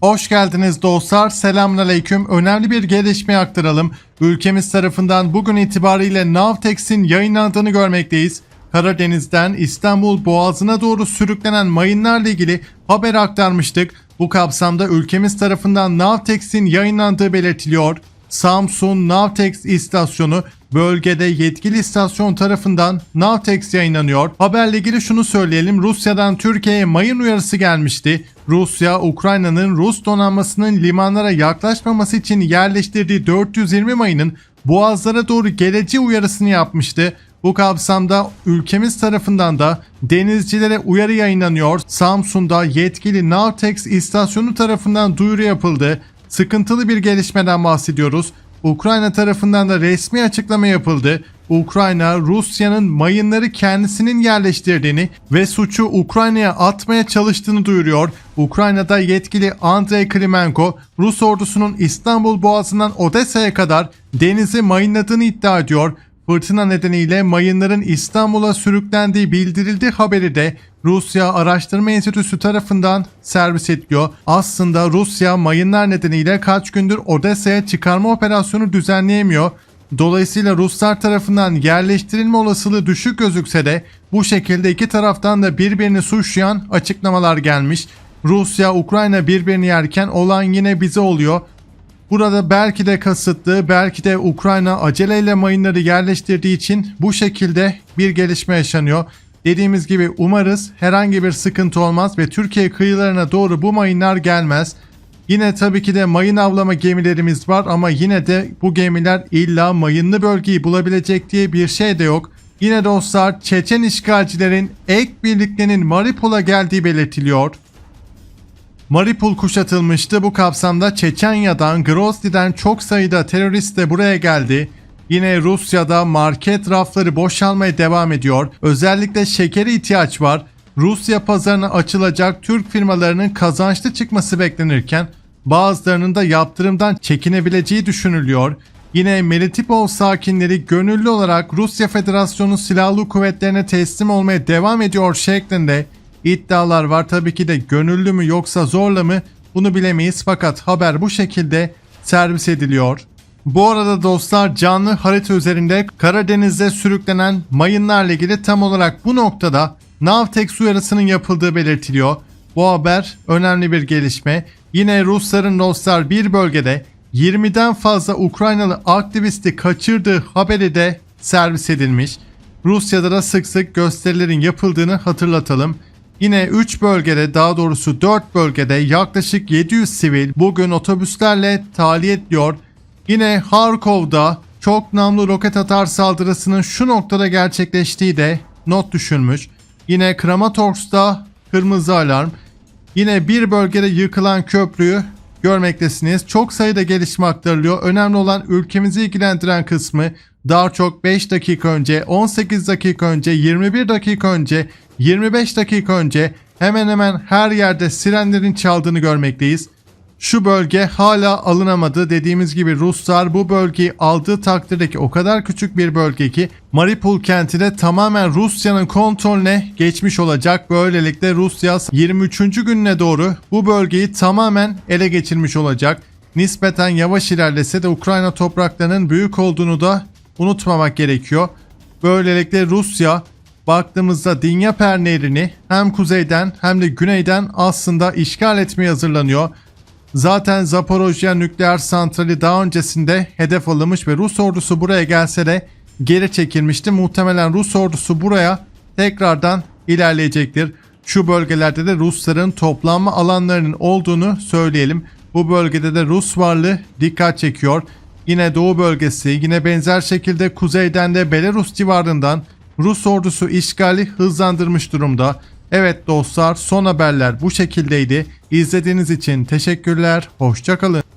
Hoş geldiniz dostlar. Selamünaleyküm. Önemli bir gelişme aktaralım. Ülkemiz tarafından bugün itibariyle Navtex'in yayınlandığını görmekteyiz. Karadeniz'den İstanbul Boğazı'na doğru sürüklenen mayınlarla ilgili haber aktarmıştık. Bu kapsamda ülkemiz tarafından Navtex'in yayınlandığı belirtiliyor. Samsun Navtex istasyonu bölgede yetkili istasyon tarafından Navtex yayınlanıyor. Haberle ilgili şunu söyleyelim. Rusya'dan Türkiye'ye mayın uyarısı gelmişti. Rusya, Ukrayna'nın Rus donanmasının limanlara yaklaşmaması için yerleştirdiği 420 mayının boğazlara doğru geleceği uyarısını yapmıştı. Bu kapsamda ülkemiz tarafından da denizcilere uyarı yayınlanıyor. Samsun'da yetkili Navtex istasyonu tarafından duyuru yapıldı. Sıkıntılı bir gelişmeden bahsediyoruz. Ukrayna tarafından da resmi açıklama yapıldı. Ukrayna, Rusya'nın mayınları kendisinin yerleştirdiğini ve suçu Ukrayna'ya atmaya çalıştığını duyuruyor. Ukrayna'da yetkili Andrei Klimenko, Rus ordusunun İstanbul Boğazı'ndan Odessa'ya kadar denizi mayınladığını iddia ediyor. Fırtına nedeniyle mayınların İstanbul'a sürüklendiği bildirildi haberi de Rusya Araştırma Enstitüsü tarafından servis ediliyor. Aslında Rusya mayınlar nedeniyle kaç gündür Odessa'ya çıkarma operasyonu düzenleyemiyor. Dolayısıyla Ruslar tarafından yerleştirilme olasılığı düşük gözükse de bu şekilde iki taraftan da birbirini suçlayan açıklamalar gelmiş. Rusya, Ukrayna birbirini yerken olan yine bize oluyor. Burada belki de kasıtlı, belki de Ukrayna aceleyle mayınları yerleştirdiği için bu şekilde bir gelişme yaşanıyor. Dediğimiz gibi umarız herhangi bir sıkıntı olmaz ve Türkiye kıyılarına doğru bu mayınlar gelmez. Yine tabii ki de mayın avlama gemilerimiz var ama yine de bu gemiler illa mayınlı bölgeyi bulabilecek diye bir şey de yok. Yine dostlar Çeçen işgalcilerin ek birliklerinin Maripol'a geldiği belirtiliyor. Maripol kuşatılmıştı. Bu kapsamda Çeçenya'dan, Grozny'den çok sayıda terörist de buraya geldi. Yine Rusya'da market rafları boşalmaya devam ediyor. Özellikle şekere ihtiyaç var. Rusya pazarına açılacak Türk firmalarının kazançlı çıkması beklenirken bazılarının da yaptırımdan çekinebileceği düşünülüyor. Yine Melitopol sakinleri gönüllü olarak Rusya Federasyonu Silahlı Kuvvetlerine teslim olmaya devam ediyor şeklinde iddialar var. Tabii ki de gönüllü mü yoksa zorla mı bunu bilemeyiz fakat haber bu şekilde servis ediliyor. Bu arada dostlar canlı harita üzerinde Karadeniz'de sürüklenen mayınlarla ilgili tam olarak bu noktada Navtex uyarısının yapıldığı belirtiliyor. Bu haber önemli bir gelişme. Yine Rusların dostlar bir bölgede 20'den fazla Ukraynalı aktivisti kaçırdığı haberi de servis edilmiş. Rusya'da da sık sık gösterilerin yapıldığını hatırlatalım. Yine 3 bölgede daha doğrusu 4 bölgede yaklaşık 700 sivil bugün otobüslerle tahliye ediliyor. Yine Harkov'da çok namlu roket atar saldırısının şu noktada gerçekleştiği de not düşülmüş. Yine Kramatorsk'ta kırmızı alarm. Yine bir bölgede yıkılan köprüyü görmektesiniz. Çok sayıda gelişme aktarılıyor. Önemli olan ülkemizi ilgilendiren kısmı daha çok 5 dakika önce, 18 dakika önce, 21 dakika önce, 25 dakika önce hemen hemen her yerde sirenlerin çaldığını görmekteyiz. Şu bölge hala alınamadı. Dediğimiz gibi Ruslar bu bölgeyi aldığı takdirdeki o kadar küçük bir bölge ki Mariupol kenti de tamamen Rusya'nın kontrolüne geçmiş olacak. Böylelikle Rusya 23. gününe doğru bu bölgeyi tamamen ele geçirmiş olacak. Nispeten yavaş ilerlese de Ukrayna topraklarının büyük olduğunu da unutmamak gerekiyor. Böylelikle Rusya baktığımızda Dinyaper Nehri'ni hem kuzeyden hem de güneyden aslında işgal etmeye hazırlanıyor. Zaten Zaporojye nükleer santrali daha öncesinde hedef alınmış ve Rus ordusu buraya gelse de geri çekilmişti. Muhtemelen Rus ordusu buraya tekrardan ilerleyecektir. Şu bölgelerde de Rusların toplanma alanlarının olduğunu söyleyelim. Bu bölgede de Rus varlığı dikkat çekiyor. Yine doğu bölgesi, yine benzer şekilde kuzeyden de Belarus civarından Rus ordusu işgali hızlandırmış durumda. Evet dostlar son haberler bu şekildeydi. İzlediğiniz için teşekkürler. Hoşçakalın.